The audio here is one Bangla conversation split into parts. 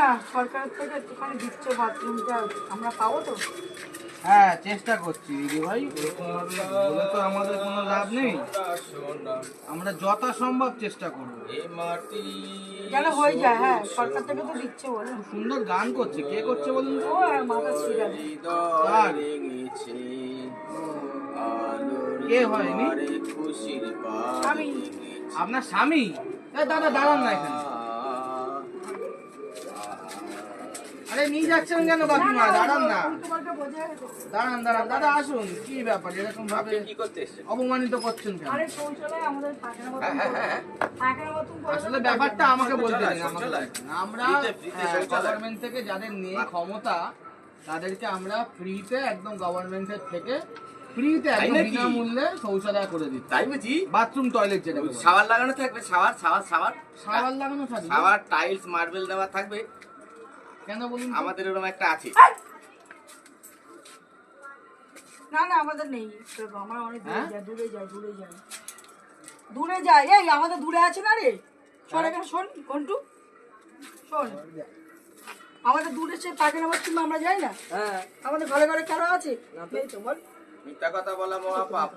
না সরকার থেকে একটুখানি দিচ্ছে বাথরুমটা আমরা পাবো তো? হ্যাঁ চেষ্টা করছি দিদি ভাই। বলে তো আমাদের কোনো লাভ নেই। আমরা যথাসম্ভব চেষ্টা করব। যেন হয়ে যায়? হ্যাঁ সরকার থেকে তো দিচ্ছে বলে। সুন্দর গান করছে। কে করছে বলুন তো? ও মাথা ছিঁড়া কে হয়নি? আমি আপনার স্বামী? দাদা দাঁড়ান না এখানে। আরে নিয়ে যাচ্ছেন কেন কাকিমা দাঁড়ান না। দাঁড়ান দাঁড়ান। দাদা আসুন। কি ব্যাপার? এরকম ভাবে অপমানিত করছেন কেন? পায়খানা বাথরুম করে আসলে ব্যাপারটা আমাকে বলতে দিন। আমরা। গভর্নমেন্ট থেকে যাদের নেই ক্ষমতা তাদেরকে আমরা ফ্রিতে একদম গভর্নমেন্টের থেকে ফ্রিতে একদম বিনামূল্যে শৌচালয় করে দিচ্ছি তাই বুঝি বাথরুম টয়লেট যেটা বলে। শাওয়ার লাগানো থাকবে শাওয়ার শাওয়ার শাওয়ার শাওয়ার লাগানো থাকবে। শাওয়ার টাইলস মার্বেল দেওয়া থাকবে। কেন বলুন আমাদের ওরকম একটা আছে। না না আমাদের নেই আমরা অনেক দূরে হ্যাঁ? যাই দূরে যাই দূরে যাই দূরে যাই এই আমাদের দূরে আছে না রে? শোন এখানে শোন কন্টু শোন। আমাদের দূরে সে পায়খানা বাথরুমে আমরা যাই না? হ্যাঁ। আমাদের ঘরে ঘরে কেন আছে? নেই তো বল। মিথ্যা কথা বলা মহাপাপ।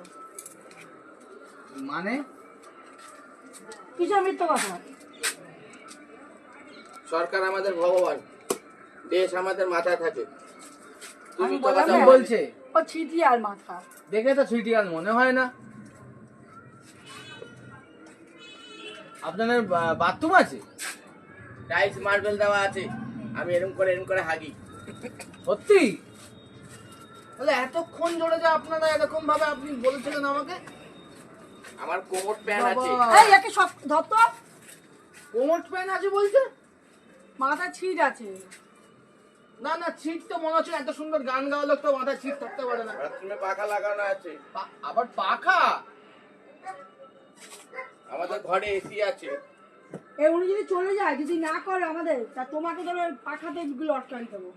মানে? কিসের মিথ্যা কথা? সরকার আমাদের ভগবান। দেশ আমাদের মাথায় থাকে। তুমি তো কথা বলছে। ও ছিটি আর মাথা। দেখে তো সিটিয়াল মনে হয় না। আপনাদের বাথরুম আছে? টাইলস মার্বেল দেওয়া আছে। আমি এরকম করে এরকম করে হাগি। সত্যি? তাহলে এতক্ষণ ধরে যে আপনারা এরকম ভাবে আপনি বলছিলেন আমাকে? আমার কোমর প্যান্ট আছে। এই একে সব ধর তো। কোমর প্যান আছে বলছে? মাথা ছিট আছে। না না ছিট তো মনে হচ্ছে এত সুন্দর গান গাওয়া লোক তো মাথায় ছিট থাকতে পারে না। বাথরুমে পাখা লাগানো আছে। আবার পাখা? আমাদের ঘরে এসি আছে। এই উনি যদি চলে যায় যদি না করে আমাদের তা তোমাকে ধরো পাখাতে গুলো আটকান দেবো।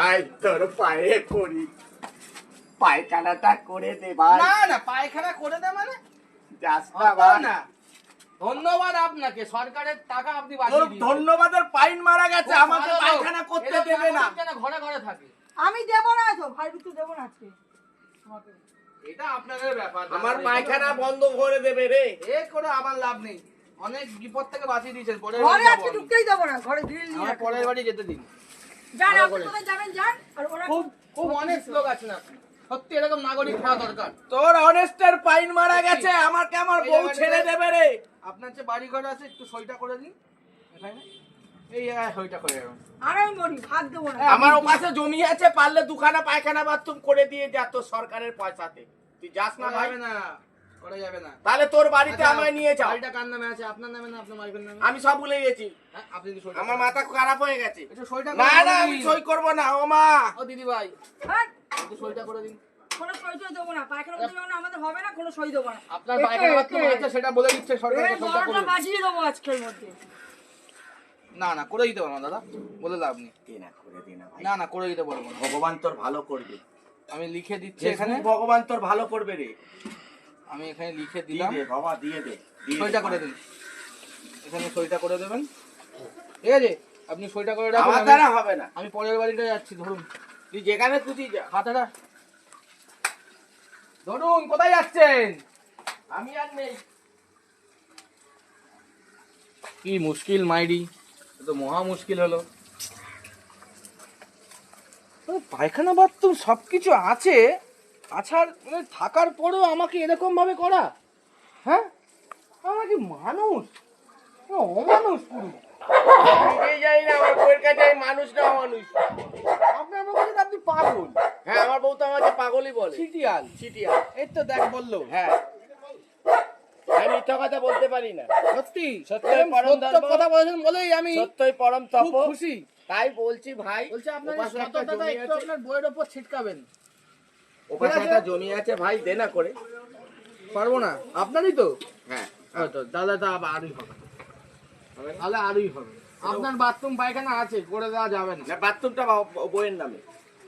আয় তোর পায়ে করি পায়খানাটা করে দে ভাই। না না পায়খানা করে দে মানে? যাস না না। ধন্যবাদ আপনাকে সরকারের টাকা আপনি তোর ধন্যবাদের পাইন মারা গেছে আমাকে পায়খানা করতে দেবে না। ঘরে ঘরে থাকে। আমি দেবো না তো ভাই তো দেবো না আজকে। এটা আপনাদের ব্যাপার আমার পায়খানা বন্ধ করে দেবে রে। এ করে আমার লাভ নেই। অনেক বিপদ থেকে বাঁচিয়ে দিয়েছেন পরের ঘরে আজকে যাব ঢুকতেই দেবো না ঘরে গ্রিল নিয়ে আমার পরের বাড়ি যেতে দিন। যান আপনি কোথায় যাবেন যান আর ওরা খুব খুব অনেক লোক আছেন আপনি। সত্যি এরকম নাগরিক হওয়া দরকার। তোর অনেস্টের পাইন মারা গেছে আমাকে আমার বউ ছেড়ে দেবে রে। আপনার যে বাড়ি ঘর আছে একটু সইটা করে দিন। এখানে। এই সইটা করে দেবেন আর আমি মরি ভাত দেবো না। আমার ওপাশে জমি আছে পারলে দুখানা পায়খানা বাথরুম করে দিয়ে যা তোর সরকারের পয়সাতে। তুই যাস না ভাই। না করা যাবে না। তাহলে তোর বাড়িতে আচ্ছা, আমায় নিয়ে যাও। বাড়িটা কার নামে আছে? আপনার নামে না আপনার ওয়াইফের নামে? আমি সব ভুলে গেছি। হ্যাঁ আপনি আমার মাথা খারাপ হয়ে গেছে। একটু সইটা না না আমি সই করব না ও মা। ও দিদি ভাই হ্যাঁ। একটু সইটা করে দিন। কোনো সই দেবো না। পায়খানা করতে না আমাদের হবে না কোনো সই দেবো না। আপনার পায়খানা বাথরুম আছে সেটা বলে দিচ্ছে সরকার এই সইটা করে বড়টা বাজিয়ে দেবো আজকের মধ্যে। না না করে দিতে পারব না দাদা। বলে লাভ নেই। না করে দে না না না করে দিতে পারব না। ভগবান তোর ভালো করবে। আমি লিখে দিচ্ছি এখানে। ভগবান তোর ভালো করবে রে। আমি এখানে লিখে দিলাম। বাবা দিয়ে দে সইটা করে দিন। এখানে সইটা করে দেবেন। ঠিক আছে আপনি সইটা করে রাখুন হবে না। আমি পরের বাড়িটা যাচ্ছি ধরুন। তুই যেখানে খুশি যা। খাতাটা ধরুন কোথায় যাচ্ছেন? আমি আর নেই। কি মুশকিল মাইরি? তো মহা মুশকিল হলো। পায়খানা বাথরুম সব কিছু আছে। আছাড় মানে থাকার পরেও আমাকে এরকম ভাবে করা? হ্যাঁ? আমার কি মানুষ? অমানুষ পুরো নিজেই জানি না আমার বউয়ের কাছে আমি মানুষ না মানুষ আপনি আমার কাছে তো আপনি পাগল হ্যাঁ আমার বউ তো আমাকে পাগলই বলে। সিটিয়াল চিটিয়া এই তো দেখ বলল। হ্যাঁ। আমি মিথ্যা কথা বলতে পারি না। সত্যি? সত্যই পরম ধর্ম। কথা বলেছেন বলেই আমি সত্যই পরম তপ। খুশি। তাই বলছি ভাই বলছে আপনার এই ওপাশে একটা সততাটা একটু আপনার বইয়ের ওপর ছিটকাবেন। ওপাশে একটা জমি আছে ভাই দে না করে। পারব না? আপনারই তো? হ্যাঁ। হয়তো তাহলে তো আরই হবে। তাহলে আরই হবে। আপনার বাথরুম পায়খানা আছে করে দেওয়া যাবে না। না বাথরুমটা বইয়ের নামে।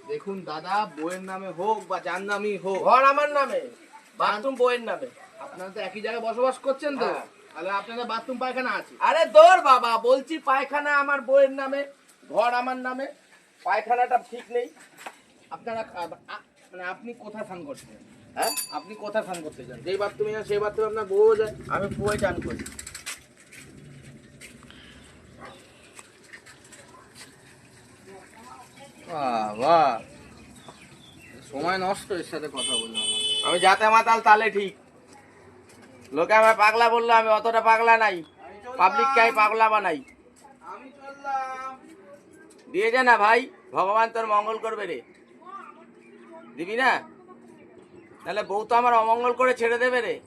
দেখুন দাদা বইয়ের নামে হোক বা যার নামই হোক ঘর আমার নামে বাথরুম বইয়ের নামে। আপনারা তো একই জায়গায় বসবাস করছেন তো? হ্যাঁ। তাহলে আপনাদের বাথরুম পায়খানা আছে? আরে দৌড় বাবা বলছি পায়খানা আমার বইয়ের নামে ঘর আমার নামে পায়খানাটা ঠিক নেই। আপনারা মানে আপনি কোথায় স্নান করতে যান হ্যাঁ? আপনি কোথায় স্নান করতে চান যেই বাথরুমে যান সেই বাথরুমে আপনার বউ যায় আমি পুয়ে চান করি। বাবা। সময় নষ্ট এর সাথে কথা বললাম। আমি যাতে মাতাল তাহলে ঠিক। লোকে আমার পাগলা বলল আমি অতটা পাগলা নাই। পাবলিক কে পাগলা বানাই। দিয়ে যা না ভাই ভগবান তোর মঙ্গল করবে রে। দিবি না? তাহলে বউ তো আমার অমঙ্গল করে ছেড়ে দেবে রে।